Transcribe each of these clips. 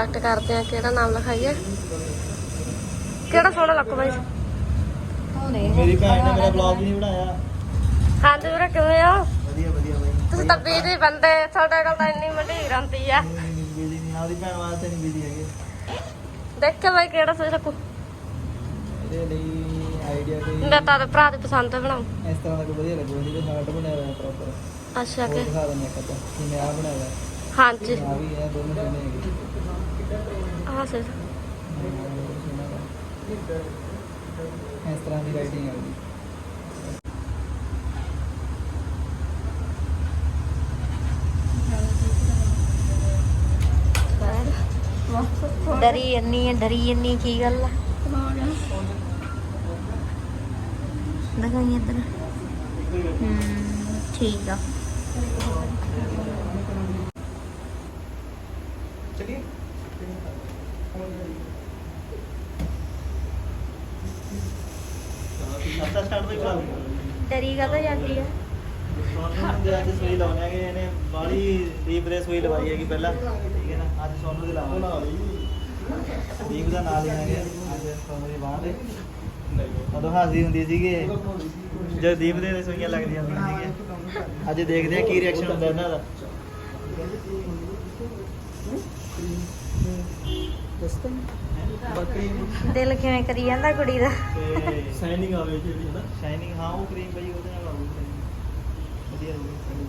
Select ਕਰਦੇ ਆ ਕਿਹੜਾ ਨਾਮ ਲਿਖਾਈਏ? ਕਿਹੜਾ ਸੋਹਣਾ ਲੱਗੂ ਬਾਈ? ਮੇਰੀ ਭੈਣ ਨੇ ਮੇਰਾ ਵਲੌਗ ਨਹੀਂ ਬਣਾਇਆ। ਹਾਂਜੀ ਵੀਰੇ ਕਿਵੇਂ ਹੋ? ਵਧੀਆ ਵਧੀਆ ਬਾਈ। ਤੁਸੀਂ ਤਾਂ ਬੀਜੀ ਬੰਦੇ ਤੁਹਾਡੇ ਕੋਲ ਤਾਂ ਇੰਨੀ ਮੰਡੀਰ ਆਉਂਦੀ ਆ। ਬਿਜ਼ੀ ਨਹੀਂ ਆਪਦੀ ਭੈਣ ਵਾਸਤੇ ਨਹੀਂ ਬਿਜ਼ੀ ਹੈਗੇ। ਦੇਖੇ ਬਾਈ ਕਿਹੜਾ ਇਹਦੇ ਲਈ ਆਈਡੀਆ ਕੋਈ ਮੈਂ ਤਾਂ ਭਰਾ ਦੀ ਪਸੰਦ ਤੇ ਬਣਾਉ। ਇਸ ਤਰ੍ਹਾਂ ਦਾ ਕੋਈ ਵਧੀਆ ਲੱਗੂਗਾ ਜਿਹਦੇ ਹਾਰਟ ਬਣਿਆ ਹੋਇਆ ਪ੍ਰੋਪਰ ਅੱਛਾ ਕਿ? ਦਿਖਾ ਦਿੰਦੇ ਕਿਵੇਂ ਆ ਬਣਾਇਆ। ਹੋਇਆ ਹਾਂਜੀ। ਆ ਵੀ ਇਹ ਦੋਨੋਂ ਸੋਹਣੇ ਹੈਗੇ। ਆਹ ਸੇ ਇਸ ਤਰ੍ਹਾਂ ਦੀ ਰਾਈਟਿੰਗ ਹੈ ਉਹਦੀ। ਡਰੀ ਇੰਨੀ ਹੈ ਡਰੀ ਇੰਨੀ ਕੀ ਗੱਲ ਆ? ਦਿਖਾਈ ਇੱਧਰ। ਹੂੰ ਠੀਕ ਆ। ਚਲਿਏ। ਸੱਤਾ ਸਟਾਰਟ ਹੋਈ ਭਰਾ ਡਰੀ ਕਦੋਂ ਜਾਂਦੀ ਆ? ਅੱਜ ਸੂਈ ਲਾਉਣੇ ਹੈਗੇ ਇਹਨੇ ਬਾਲੀ ਡੀਪ ਰੇ ਸੂਈ ਲਵਾਈ ਹੈਗੀ ਪਹਿਲਾਂ। ਠੀਕ ਹੈ ਨਾ ਅੱਜ ਸੋਨੂੰ ਦੇ ਲਾਵਾਂਗੇ। ਦੀਪ ਦਾ ਨਾਂ ਲੈਣਾਗੇ ਅੱਜ ਸੋਨੂੰ ਦੀ ਬਾਂਹ ਦੇ ਉਦੋਂ ਹਾਜ਼ਰੀ ਹੁੰਦੀ ਸੀਗੀ। ਜਦ ਦੀਪ ਦੇ ਸੂਈਆਂ ਲੱਗਦੀਆਂ ਹੁੰਦੀਆਂ ਸੀਗੀਆਂ। ਅੱਜ ਦੇਖਦੇ ਆ ਕੀ ਰਿਐਕਸ਼ਨ ਹੁੰਦਾ ਇਹਨਾਂ ਦਾ। ਬੱਕਰੀ ਦਿਲ ਕਿਵੇਂ ਕਰੀ ਜਾਂਦਾ ਕੁੜੀ ਦਾ? ਤੇ ਸ਼ਾਈਨਿੰਗ ਆਵੇ ਜਿਹੜੀ ਹੈ ਨਾ ਸ਼ਾਈਨਿੰਗ ਹਾਂ ਉਹ ਕਰੀਮ ਪਈ ਉਹਦੇ ਨਾਲ ਆਊਗੀ ਵਧੀਆ ਰਹੂਗੀ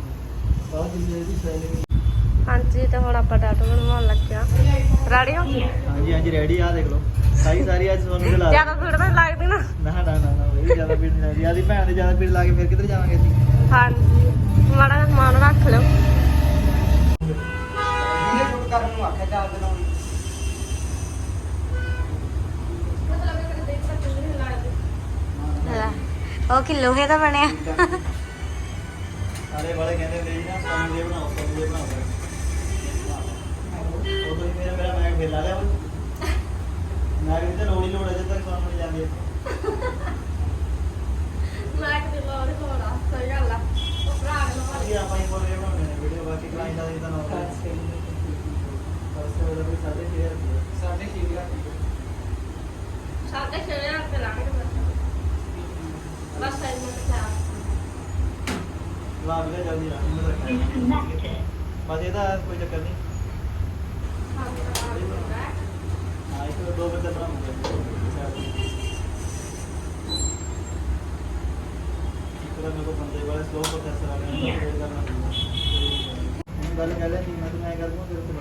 ਬਹੁਤ ਜਿੰਨੀ ਦੀ ਸ਼ਾਈਨਿੰਗ ਹਾਂਜੀ ਤੇ ਹੁਣ ਆਪਾਂ ਡਾਟਾ ਬਣਵਾਉਣ ਲੱਗਿਆ ਰੈਡੀ ਹੋ ਹਾਂਜੀ ਹਾਂਜੀ ਰੈਡੀ ਆ ਦੇਖ ਲਓ। ਸਾਰੀ ਸਾਰੀ ਅੱਜ ਸੋਨੂੰ ਦੇ ਲਾ ਜ਼ਿਆਦਾ ਭੀੜ ਤਾਂ ਲੱਗਦੀ ਨਾ? ਨਾ ਨਾ ਨਾ ਨਾ ਇਹ ਜ਼ਿਆਦਾ ਭੀੜ ਨਹੀਂ ਲੱਗਦੀ। ਆਦੀ ਭੈਣ ਦੇ ਜ਼ਿਆਦਾ ਭੀੜ ਲਾ ਕੇ ਫਿਰ ਕਿੱਧਰ ਜਾਵਾਂਗੇ ਅਸੀਂ? ਹਾਂਜੀ। ਮਾੜਾ ਜਿਹਾ ਸਮਾਨ ਰੱਖ ਲਿਓ। ਕਰਨ ਨੂੰ ਆਖਿਆ ਚਾਰ ਦਿਨ ਆਉਣੀ ਲੈ, ਉਹ ਕਿ ਲੋਹੇ ਦਾ ਬਣਿਆ। ਸਾਰੇ ਵਾਲੇ ਕਹਿੰਦੇ ਹੁੰਦੇ ਸੀ ਨਾ ਸੋਨੂੰ ਦੇ ਬਣਾਓ ਸੋਨੂੰ ਦੇ ਬਣਾਓ। ਉਹ ਤੋਂ ਮੇਰਾ ਮੇਰਾ ਮੈਂ ਫੇਰ ਲਾ ਲਿਆ। ਮੈਂ ਕਿਹਾ ਤੇ ਲੋੜ ਲੋੜ ਜਦ ਤੱਕ ਸੋਨੂੰ ਨਹੀਂ ਜਾਂਦੇ। ਮੈਂ ਕਿਤੇ ਲੋੜ ਹੋਣਾ ਸਹੀ ਗੱਲ ਆ ਉਹ ਭਰਾ ਨੂੰ ਅਸੀਂ ਆਪਾਂ ਹੀ ਬੋਲ ਰਹੇ ਬਣਾਉਂਦੇ ਨੇ ਵੀਡੀਓ ਬਾਕੀ ਕਲਾਇੰਟ ਦਾ ਇਹਦਾ ਨਾਮ ਹੈ ਬਸ ਉਹਦਾ ਵੀ ਸਾਡੇ ਸ਼ੇਅਰ ਸਾਡੇ ਸ਼ੇਅਰ ਸਾਡੇ ਸ਼ੇਰ ਤੇ ਲਾਗੇ ਬਸ ਸਾਈਡ ਮੇ ਤੇ ਲਾ ਵੀ ਜਲਦੀ ਰੱਖ ਮੈਂ ਰੱਖਿਆ। ਬਸ ਇਹਦਾ ਕੋਈ ਚੱਕਰ ਨਹੀਂ। ਹਾਂ ਇੱਕ ਦੋ ਬੰਦੇ ਬਣਾਉਂਗੇ ਇੱਕ ਤਾਂ ਮੇਰੇ ਕੋਲ ਬੰਦੇ ਵਾਲੇ ਸਲੋ ਪ੍ਰੋਸੈਸਰ ਆ ਗਏ ਨੇ upgrade ਕਰਨਾ ਪਊਗਾ ਹੁਣ ਗੱਲ ਕਹਿ ਲੈਂਦੀ ਮੈਂ ਤਾਂ ਮੈਂ ਕਰ ਦੂੰਗਾ ਤੇਰੇ ਕੋਲ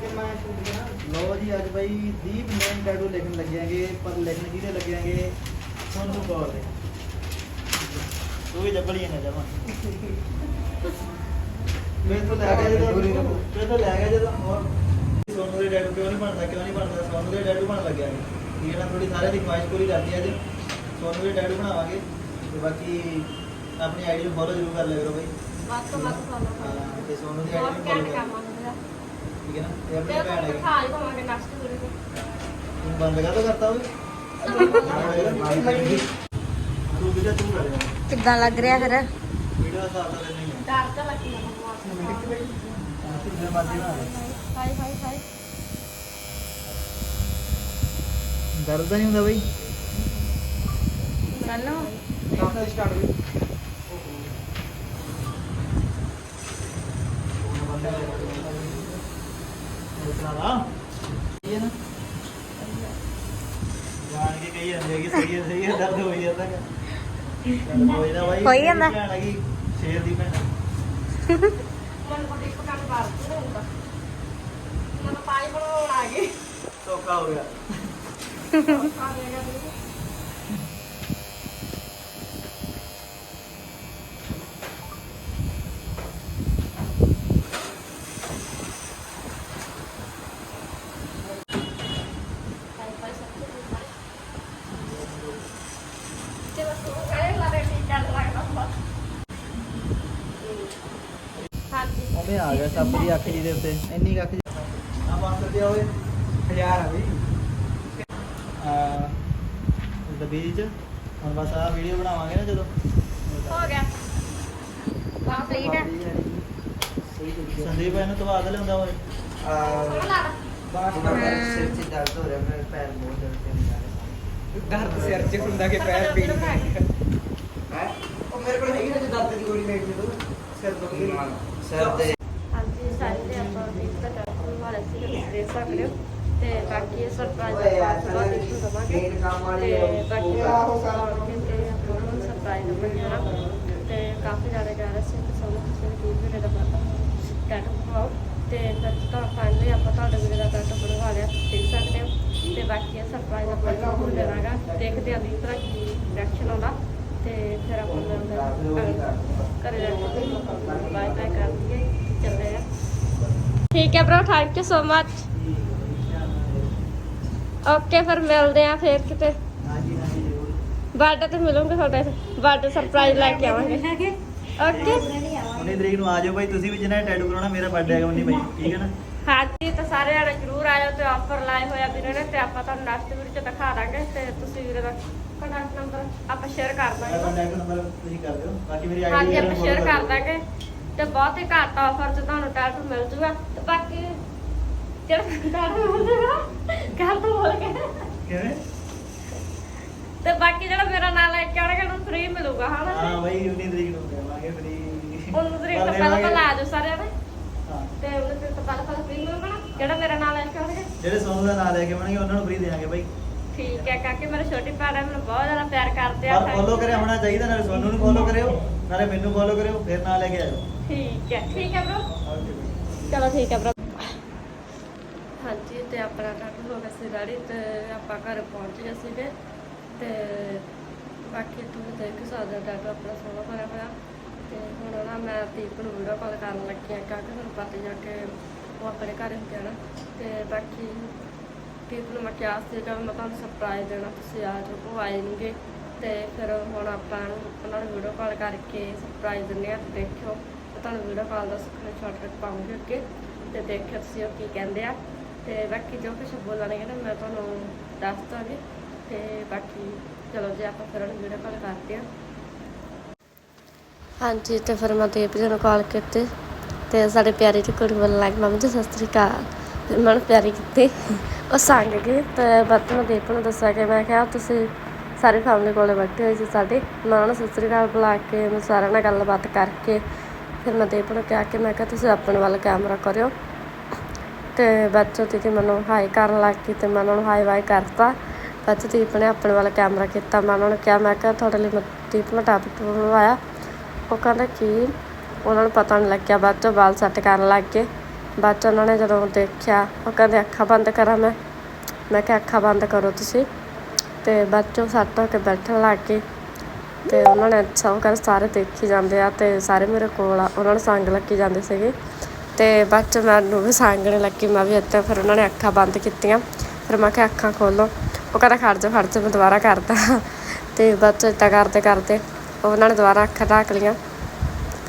ਕਿ ਮੈਂ ਸ਼ੂਟ ਕਰਾਂ ਲੋ ਜੀ ਅੱਜ ਬਾਈ ਦੀਪ ਨੇਮ ਟੈਟੂ ਲਿਖਣ ਲੱਗਿਆਂਗੇ ਪਰ ਲਿਖਣ ਕਿਹਦੇ ਲੱਗਿਆਂਗੇ ਤੁਹਾਨੂੰ ਕੌਰ ਦੇ ਤੂੰ ਵੀ ਜੱਬਲੀਆਂ ਨਾ ਜਾਵਾਂ ਮੈਂ ਤੋਂ ਲੈ ਗਿਆ ਜਦੋਂ ਮੈਂ ਤੋਂ ਲੈ ਗਿਆ ਜਦੋਂ ਹੋਰ। ਸੋਨੂ ਦੇ ਡੈਡੂ ਕਿਉਂ ਨਹੀਂ ਬਣਦਾ ਕਿਉਂ ਨਹੀਂ ਬਣਦਾ? ਸੋਨੂ ਦੇ ਡੈਡੂ ਬਣ ਲੱਗਿਆ ਠੀਕ ਹੈ ਨਾ ਥੋੜੀ ਸਾਰਿਆਂ ਦੀ ਖੁਆਇਸ਼ ਪੂਰੀ ਕਰਦੀ ਹੈ ਅੱਜ। ਸੋਨੂ ਦੇ ਡੈਡੂ ਬਣਾਵਾਂਗੇ। ਤੇ ਬਾਕੀ ਆਪਣੀ ਆਈਡੀ ਨੂੰ ਫੋਲੋ ਜ਼ਰੂਰ ਕਰ ਲਿਆ ਕਰੋ ਬਈ। ਵੱਧ ਤੋਂ ਵੱਧ ਫੋਲੋ ਹਾਂ, ਤੇ ਸੋਨੂ ਦੀ ਆਈਡੀ ਨੂੰ ਫੋਲੋ ਕਰੋ। ਠੀਕ ਹੈ ਨਾ? ਤੇ ਆਪਣੀ ਭੈਣ ਪਾਵਾਂਗੇ ਤੂੰ। ਬੰਦ ਕਰਤਾ ਹੋਵੇ ਤੂੰ ਵੀਡੀਓ ਤੂੰ ਕਰ। ਰਿਹਾ ਕਿੱਦਾਂ ਲੱਗ ਰਿਹਾ ਫਿਰ? ਵੀਡੀਓ ਸਾਥ ਤਾਂ ਨਹੀਂ ਹੈ ਡਰ ਤਾਂ ਲੱਗੀ ਹਾਈ ਹਾਈ ਹਾਈ ਦਰਦ ਨਹੀਂ ਹੁੰਦਾ ਬਈ? ਸਾਨੂੰ ਕਾਫੀ ਸਟਾਰਟ ਵੀ ਜਾਣ ਕੇ ਕਹੀ ਜਾਂਦੇ ਕਿ ਸਹੀ ਹੈ ਸਹੀ ਹੈ ਦਰਦ ਹੋਈ ਜਾਂਦਾ। ਹੈ ਕੋਈ ਨਾ ਬਾਈ। ਹੋਈ ਜਾਂਦਾ। ਭੈਣ ਹੈਗੀ ਸ਼ੇਰ ਦੀ ਭੈਣ ਮਨ ਕੋਲ ਇੱਕ ਕੰਮ ਕਰ ਦੂੰਗਾ ਮਨ ਪਾਈ ਬਣਾਉਣ ਆ ਗਈ। ਧੋਖਾ ਹੋ ਗਿਆ ਆ ਗਿਆ ਜੀ ਤੇ ਬਸ ਉਹ ਕਰੇ ਲਾ ਦੇ ਠੀਕ ਕਰ ਲੱਗਦਾ ਉਹਨੇ ਆ ਗਿਆ ਸੱਪ ਦੀ ਅੱਖ ਜੀ ਦੇ ਉੱਤੇ। ਇੰਨੀ ਅੱਖ ਜੀ। ਆ ਬਾਤ ਕਰਦੇ ਹੋਏ ਹਜ਼ਾਰ ਆ ਬਈ। ਆ ਬਿਜ਼ੀ ਚ। ਹੁਣ ਬਸ ਆ ਵੀਡੀਓ ਬਣਾਵਾਂਗੇ ਨਾ ਜਦੋਂ। ਹੋ ਗਿਆ। ਕੰਪਲੀਟ ਹੈ। ਸੰਦੀਪ ਇਹਨੂੰ ਤਵਾ ਦੇ ਲਿਆਉਂਦਾ ਓਏ। ਸੋਹਣਾ ਲੱਗਦਾ ਦਰਦ ਸਿਰ 'ਚ ਹੁੰਦਾ ਕਿ ਪੈਰ ਪੀੜ ਉਹ ਮੇਰੇ ਕੋਲ ਹੈਗੀ ਨਾ ਜੇ ਦਰਦ ਦੀ ਗੋਲੀ ਲੈ ਕੇ ਦੋ। ਸਿਰ ਦੁਖਦੀ ਸਿਰ ਤੇ ਹਾਂਜੀ ਸਾਰੇ ਦੇ ਆਪਾਂ ਦੇਖ ਤਾਂ ਕਰਦੇ ਵਾਲੇ ਸੀ ਸਕਦੇ ਹੋ ਤੇ ਬਾਕੀ ਇਹ ਸਰਪ੍ਰਾਈਜ਼ ਬਾਅਦ ਵਿੱਚ ਦਵਾਂਗੇ। ਤੇ ਬਾਕੀ ਆਉਣ ਕੇ ਤੇ ਆਪਾਂ ਨੂੰ ਸਰਪ੍ਰਾਈਜ਼ ਦਵਾਂਗੇ ਤੇ ਕਾਫੀ ਜ਼ਿਆਦਾ ਜਾ ਰਿਹਾ ਸੀ ਤੇ ਸਾਨੂੰ ਕਿਸੇ ਨੇ ਵੀਰ ਵੀਰੇ ਦਾ ਪਤਾ ਟੈਟੂ ਪਾਓ ਤੇ ਫਿਰ ਤਾਂ ਫਾਈਨਲੀ ਆਪਾਂ ਤੁਹਾਡੇ ਵੀਰੇ ਦਾ ਟੈਟੂ ਬਣਵਾ ਲਿਆ ਦੇਖ ਸਕਦੇ ਹੋ। ਤੇ ਬਾਕੀ ਇਹ ਸਰਪ੍ਰਾਈਜ਼ ਆਪਾਂ ਜ਼ਰੂਰ ਦੇਵਾਂਗਾ। ਦੇਖਦੇ ਹਾਂ ਵੀ ਤਰ੍ਹਾਂ ਕੀ ਰਿਐਕਸ਼ਨ ਆਉਂਦਾ। ਤੇ ਫਿਰ ਆਪਾਂ ਘਰੇ ਜਾ ਕੇ ਬਾਏ ਬਾਏ ਕਰ ਦਈਏ। ਚੱਲਦੇ ਆ ਠੀਕ ਹੈ bro thank you so much okay ਫਿਰ ਮਿਲਦੇ ਆ ਫੇਰ ਕਿਤੇ। ਹਾਂਜੀ ਹਾਂਜੀ ਜ਼ਰੂਰ ਬਰਥਡੇ ਤੇ ਮਿਲੂੰਗੇ ਤੁਹਾਡੇ ਬਰਥਡੇ ਸਰਪ੍ਰਾਈਜ਼ ਲੈ ਕੇ ਆਵਾਂਗੇ। ਓਕੇ। 19 ਤਰੀਕ ਨੂੰ ਆ ਜਾਓ ਭਾਈ ਤੁਸੀਂ ਵੀ ਜਿਹਨਾਂ ਨੇ ਟੈਟੂ ਕਰਾਉਣਾ ਮੇਰਾ ਬਰਥਡੇ ਹੈਗਾ 19 ਭਾਈ ਠੀਕ ਹੈ ਨਾ? ਹਾਂਜੀ ਤਾਂ ਸਾਰੇ ਜਣੇ ਜਰੂਰ ਆਇਓ ਤੇ ਆਫਰ ਲਾਏ ਹੋਇਆ ਵੀਰੇ ਨੇ ਤੇ ਆਪਾਂ ਤੁਹਾਨੂੰ ਨੈਕਸਟ ਵੀਡੀਓ ਚ ਦਿਖਾ ਦਾਂਗੇ ਤੇ ਤੁਸੀਂ ਵੀਰੇ ਦਾ ਕੰਟੈਕਟ ਨੰਬਰ ਆਪਾਂ ਸ਼ੇਅਰ ਕਰ ਦਾਂਗੇ। ਕੰਟੈਕਟ ਨੰਬਰ ਤੁਸੀਂ ਕਰ ਦਿਓ ਬਾਕੀ ਮੇਰੀ ਆਈਡੀ ਹਾਂਜੀ ਆਪਾਂ ਸ਼ੇਅਰ ਕਰ ਦਾਂਗੇ ਤੇ ਬਹੁਤ ਹੀ ਘੱਟ ਆਫਰ 'ਚ ਤੁਹਾਨੂੰ ਟੈਟੂ ਮਿਲ ਜੂਗਾ ਤੇ ਬਾਕੀ ਜਿਹੜਾ ਜੂਗਾ ਗੱਲ ਤਾਂ ਬੋਲ ਕੇ। ਕਿਵੇਂ? ਤੇ ਬਾਕੀ ਜਿਹੜਾ ਮੇਰਾ ਨਾਂ ਲੈ ਕੇ ਆਉਣਗੇ ਉਹਨੂੰ ਫ੍ਰੀ ਮਿਲੂਗਾ ਹਨਾ? ਹਾਂ ਭਾਈ 19 ਤਰੀਕ ਨੂੰ ਕਰਾਂਗੇ ਫਰੀ ਉਹਨੂੰ ਤਰੀਕ ਤੋਂ ਪਹਿਲਾਂ ਪਹਿਲਾਂ ਆ ਜਾਓ ਸਾਰਿਆਂ ਨੇ। ਤੇ ਉਹਨੂੰ ਤਰੀਕ ਤੋਂ ਪਹਿਲਾਂ ਪਹਿਲਾਂ ਫ੍ਰੀ ਮਿਲੂਗਾ ਨਾ। ਜਿਹੜਾ ਮੇਰਾ ਨਾਂ ਲੈ ਕੇ ਆਉਣਗੇ। ਜਿਹੜੇ ਸੋਨੂੰ ਦਾ ਨਾਮ ਲੈ ਕੇ ਬਣਨਗੇ ਉਹਨਾਂ ਨੂੰ ਫ੍ਰੀ ਦੇਵਾਂਗੇ ਭਾਈ ਠੀਕ ਹੈ ਕਾਕੇ ਮੇਰੇ ਛੋਟੀ ਭੈਣ ਮੈਨੂੰ ਬਹੁਤ ਜ਼ਿਆਦਾ ਪਿਆਰ ਕਰਦੇ ਆ ਪਰ ਫੋਲੋ ਕਰਿਆ ਹੋਣਾ ਚਾਹੀਦਾ ਨਾਲੇ ਸੋਨੂੰ ਨੂੰ ਫੋਲੋ ਕਰਿਓ ਨਾਲੇ ਮੈਨੂੰ ਫੋਲੋ ਕਰਿਓ ਫਿਰ ਨਾਲ ਲੈ ਕੇ ਆਇਓ ਠੀਕ ਹੈ ਠੀਕ ਹੈ ਬ్రో ਚਲੋ ਠੀਕ ਹੈ ਬ్రో ਹਾਂਜੀ, ਤੇ ਆਪਣਾ ਟਾਟੂ ਹੋ ਗਿਆ ਸੀ ਰੈਡੀ ਤੇ ਆਪਾਂ ਘਰ ਪਹੁੰਚ ਗਏ ਸੀਗੇ। ਤੇ ਬਾਕੀ ਤੁਸੀਂ ਦੇਖ ਸਕਦੇ ਹੋ ਟਾਟੂ ਆਪਣਾ ਸੋਹਣਾ ਬਣਿਆ ਹੋਇਆ। ਤੇ ਹੁਣ ਨਾ ਮੈਂ ਦੀਪ ਨੂੰ ਵੀਡੀਓ ਕਾਲ ਕਰਨ ਲੱਗੀ ਆ, ਕਿਉਂਕਿ ਤੁਹਾਨੂੰ ਪਤਾ ਜਾ ਕੇ ਉਹ ਆਪਣੇ ਘਰ ਹੁੰਦੇ ਆ ਨਾ। ਤੇ ਬਾਕੀ ਦੀਪ ਨੂੰ ਮੈਂ ਕਿਹਾ ਸੀਗਾ ਮੈਂ ਤੁਹਾਨੂੰ ਸਰਪ੍ਰਾਈਜ਼ ਦੇਣਾ, ਤੁਸੀਂ ਆ ਜਾਓ, ਉਹ ਆਏ ਨਹੀਂਗੇ ਤੇ ਫਿਰ ਹੁਣ ਆਪਾਂ ਨੂੰ ਉਹਨਾਂ ਨੂੰ ਵੀਡੀਓ ਕਾਲ ਕਰਕੇ ਸਰਪ੍ਰਾਈਜ਼ ਦਿੰਦੇ ਆ, ਤੇ ਦੇਖਿਓ। ਤੁਹਾਨੂੰ ਵੀਡੀਓ ਕਾਲ ਦਾ ਸਕਰੀਨਸ਼ਾਟ ਪਾਉਂਗੇ ਅੱਗੇ, ਤੇ ਦੇਖਿਓ ਤੁਸੀਂ ਉਹ ਕੀ ਕਹਿੰਦੇ ਆ। ਤੇ ਬਾਕੀ ਜੋ ਕੁਝ ਬੋਲਣਗੇ ਨਾ, ਮੈਂ ਤੁਹਾਨੂੰ ਦੱਸ ਦਾਂਗੀ। ਤੇ ਬਾਕੀ ਚਲੋ ਜੇ ਆਪਾਂ ਫਿਰ ਉਹਨੂੰ ਵੀਡੀਓ ਕਾਲ ਕਰਦੇ ਆ ਹਾਂਜੀ, ਤੇ ਫਿਰ ਮੈਂ ਦੀਪ ਜੀ ਨੂੰ ਕਾਲ ਕੀਤੀ। ਤੇ ਸਾਡੇ ਪਿਆਰੇ ਜਿਹੀ ਕੁੜੀ ਵੱਲ ਲੱਗ ਮੰਮੀ ਜੀ, ਸਤਿ ਸ੍ਰੀ ਅਕਾਲ। ਤੇ ਮੈਂ ਪਿਆਰੀ ਕੀਤੀ। ਉਹ ਸੰਗ ਗਈ, ਤੇ ਬਾਅਦ ਮੈਂ ਦੀਪ ਨੂੰ ਦੱਸਿਆ ਕਿ ਮੈਂ ਕਿਹਾ, ਤੁਸੀਂ ਸਾਰੀ ਫੈਮਿਲੀ ਕੋਲੇ ਬੈਠੇ ਹੋਏ ਸੀ ਸਾਡੇ। ਮੈਂ ਉਹਨਾਂ ਨੂੰ ਸਤਿ ਸ੍ਰੀ ਅਕਾਲ ਬੁਲਾ ਕੇ, ਮੈਂ ਸਾਰਿਆਂ ਨਾਲ ਗੱਲਬਾਤ ਕਰਕੇ, ਫਿਰ ਮੈਂ ਦੀਪ ਨੂੰ ਕਿਹਾ ਕਿ ਮੈਂ ਕਿਹਾ, ਤੁਸੀਂ ਆਪਣੇ ਵੱਲ ਕੈਮਰਾ ਕਰਿਓ। ਤੇ ਬੱਚੋ ਦੀਦੀ ਮੈਨੂੰ ਹਾਈ ਕਰਨ ਲੱਗ ਗਈ ਤੇ ਮੈਂ ਉਹਨਾਂ ਨੂੰ ਹਾਈ ਵਾਈ ਕਰਤਾ। ਬੱਚ ਦੀਪ ਨੇ ਆਪਣੇ ਵੱਲ ਕੈਮਰਾ ਕੀਤਾ, ਮੈਂ ਉਹਨਾਂ ਨੂੰ ਕਿਹਾ, ਮੈਂ ਕਿਹਾ, ਤੁਹਾਡੇ ਲਈ ਮੈਂ ਦੀਪ ਮੈਂ ਟਾਪਿਕ ਉਹ ਕਹਿੰਦਾ, ਕੀ? ਉਹਨਾਂ ਨੂੰ ਪਤਾ ਨਹੀਂ ਲੱਗਿਆ ਬਾਅਦ ਚੋਂ ਵਾਲ ਸੈੱਟ ਕਰਨ ਲੱਗ ਗਏ। ਬਾਅਦ ਚੋਂ ਉਹਨਾਂ ਨੇ ਜਦੋਂ ਦੇਖਿਆ, ਉਹ ਕਹਿੰਦੇ, ਅੱਖਾਂ ਬੰਦ ਕਰਾਂ ਮੈਂ। ਮੈਂ ਕਿਹਾ, ਅੱਖਾਂ ਬੰਦ ਕਰੋ ਤੁਸੀਂ। ਤੇ ਬਾਅਦ ਚੋਂ ਸੱਟ ਹੋ ਕੇ ਬੈਠਣ ਲੱਗ ਗਏ ਤੇ ਉਹਨਾਂ ਨੇ ਸਭ ਕਰ ਸਾਰੇ ਦੇਖੀ ਜਾਂਦੇ ਆ ਤੇ ਸਾਰੇ ਮੇਰੇ ਕੋਲ ਆ। ਉਹਨਾਂ ਨੂੰ ਸੰਗ ਲੱਗੀ ਜਾਂਦੇ ਸੀਗੇ। ਤੇ ਬਾਅਦ ਚ ਮੈਨੂੰ ਵੀ ਸੰਗਣ ਲੱਗੀ, ਮੈਂ ਵੀ ਇੱਥੇ ਫਿਰ ਉਹਨਾਂ ਨੇ ਅੱਖਾਂ ਬੰਦ ਕੀਤੀਆਂ। ਫਿਰ ਮੈਂ ਕਿਹਾ, ਅੱਖਾਂ ਖੋਲੋ। ਉਹ ਕਹਿੰਦਾ, ਖੜ ਜਾ ਖੜ ਜਾ, ਮੈਂ ਦੁਬਾਰਾ ਕਰਦਾ। ਤੇ ਬਾਅਦ ਚ ਇੱਦਾਂ ਕਰਦੇ ਕਰਦੇ ਉਹਨਾਂ ਨੇ ਦੁਬਾਰਾ ਅੱਖਾਂ ਢੱਕ ਲਈਆਂ।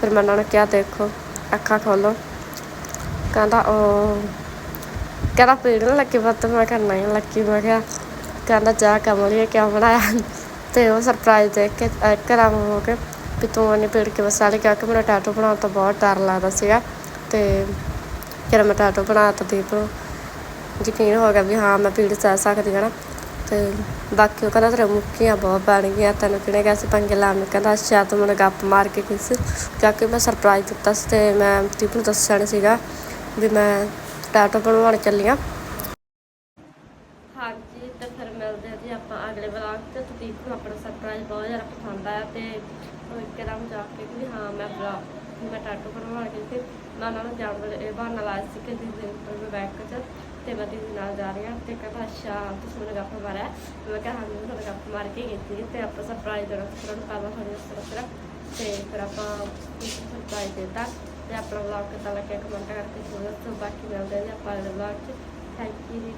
ਫਿਰ ਮੈਂ ਉਹਨਾਂ ਨੂੰ ਕਿਹਾ, ਦੇਖੋ, ਅੱਖਾਂ ਖੋਲੋ। ਕਹਿੰਦਾ, ਉਹ ਕਹਿੰਦਾ, ਪੀੜ ਨਾ ਲੱਗੀ ਬੱਤ ਮੈਂ ਕਿਹਾ, ਨਹੀਂ ਲੱਗੀ। ਮੈਂ ਕਿਹਾ, ਕਹਿੰਦਾ, ਜਾ ਕਮਲੀਏ ਕਿਉਂ ਬਣਾਇਆ? ਤੇ ਉਹ ਸਰਪ੍ਰਾਈਜ਼ ਦੇਖ ਕੇ ਕਰਾਂ ਹੋ ਕੇ ਵੀ ਤੂੰ ਉਹਨੇ ਪੀੜ ਕੇ ਵਸਾ ਲਈ ਕਿਉਂਕਿ ਮੇਰਾ ਟੈਟੂ ਬਣਾਉਣ ਤੋਂ ਬਹੁਤ ਡਰ ਲੱਗਦਾ ਸੀਗਾ। ਤੇ ਜਦੋਂ ਮੈਂ ਟੈਟੂ ਬਣਾ ਦੀਪ ਨੂੰ ਯਕੀਨ ਹੋ ਗਿਆ ਵੀ ਹਾਂ, ਮੈਂ ਪੀੜ ਸਹਿ ਸਕਦੀ ਹਾਂ ਨਾ। ਤੇ ਬਾਕੀ ਉਹ ਕਹਿੰਦਾ ਤੇਰੇ ਮੁੱਕੀਆਂ ਬਹੁਤ ਬਣ ਗਈਆਂ, ਤੈਨੂੰ ਕਿਹਨੇ ਕਿਹਾ ਸੀ ਪੰਗੇ ਲਾਉਣ ਨੂੰ? ਕਹਿੰਦਾ ਅੱਛਾ, ਤੂੰ ਮੈਨੂੰ ਗੱਪ ਮਾਰ ਕੇ ਗਈ ਸੀ ਕਿਉਂਕਿ ਮੈਂ ਸਰਪ੍ਰਾਈਜ਼ ਦਿੱਤਾ ਸੀ ਤੇ ਮੈਂ ਦੀਪ ਨੂੰ ਦੱਸਿਆ ਸੀਗਾ ਵੀ ਮੈਂ ਟੈਟੂ ਬਣਵਾਉਣ ਚੱਲੀ ਹਾਂ। ਹਾਂਜੀ, ਤੇ ਫਿਰ ਮਿਲਦੇ ਹਾਂ ਜੀ ਆਪਾਂ ਅਗਲੇ ਵਲੌਗ ਤੇ। ਦੀਪ ਨੂੰ ਆਪਣਾ ਸਰਪ੍ਰਾਈਜ਼ ਬਹੁਤ ਜ਼ਿਆਦਾ ਪਸੰਦ ਆਇਆ ਤੇ ਉਹ ਇੱਕਦਮ ਜਾ ਕੇ ਕਿ ਹਾਂ, ਮੈਂ ਵਲੌਗ ਮੈਂ ਟੈਟੂ ਬਣਵਾਉਣ ਗਈ ਸੀ। ਮੈਂ ਉਹਨਾਂ ਨੂੰ ਜਾਣ ਵਾਲੇ ਇਹ ਬਹਾਨਾ ਲਾਇਆ ਸੀ ਕਿ ਦੀਦੀ ਦੇ ਉੱਪਰ ਮੈਂ ਬੈਕ ਚ ਤੇ ਮੈਂ ਦੀਦੀ ਨਾਲ ਜਾ ਰਹੀ ਹਾਂ ਤੇ ਕਹਿੰਦਾ ਅੱਛਾ, ਤੁਸੀਂ ਮੈਨੂੰ ਗੱਪ ਮਾਰਿਆ? ਮੈਂ ਕਿਹਾ, ਹਾਂ, ਮੈਂ ਤੁਹਾਨੂੰ ਗੱਪ ਮਾਰ ਕੇ ਕੀਤੀ ਸੀ ਤੇ ਆਪਾਂ ਸਰਪ੍ਰਾਈਜ਼ ਦੇਣਾ ਸੀ, ਫਿਰ ਉਹਨੂੰ ਪਹਿਲਾਂ ਥੋੜੀ ਇਸ ਤਰ੍ਹਾਂ ਤੇ ਫਿਰ ਆਪਾਂ ਸਰਪ੍ਰਾਈਜ਼ ਦਿੱਤਾ ਤੇ ਆਪਣਾ ਵਲੌਗ ਕਿੱਦਾਂ ਲੱਗਿਆ ਕਮੈਂਟ ਕਰਕੇ ਜ਼ਰੂਰ ਦੱਸੋ, ਬਾਕੀ ਮਿਲਦੇ ਹਾਂ ਜੀ ਆਪਾਂ ਅਗਲੇ ਵਲੌਗ ਚ। ਥੈਂਕ ਯੂ ਜੀ।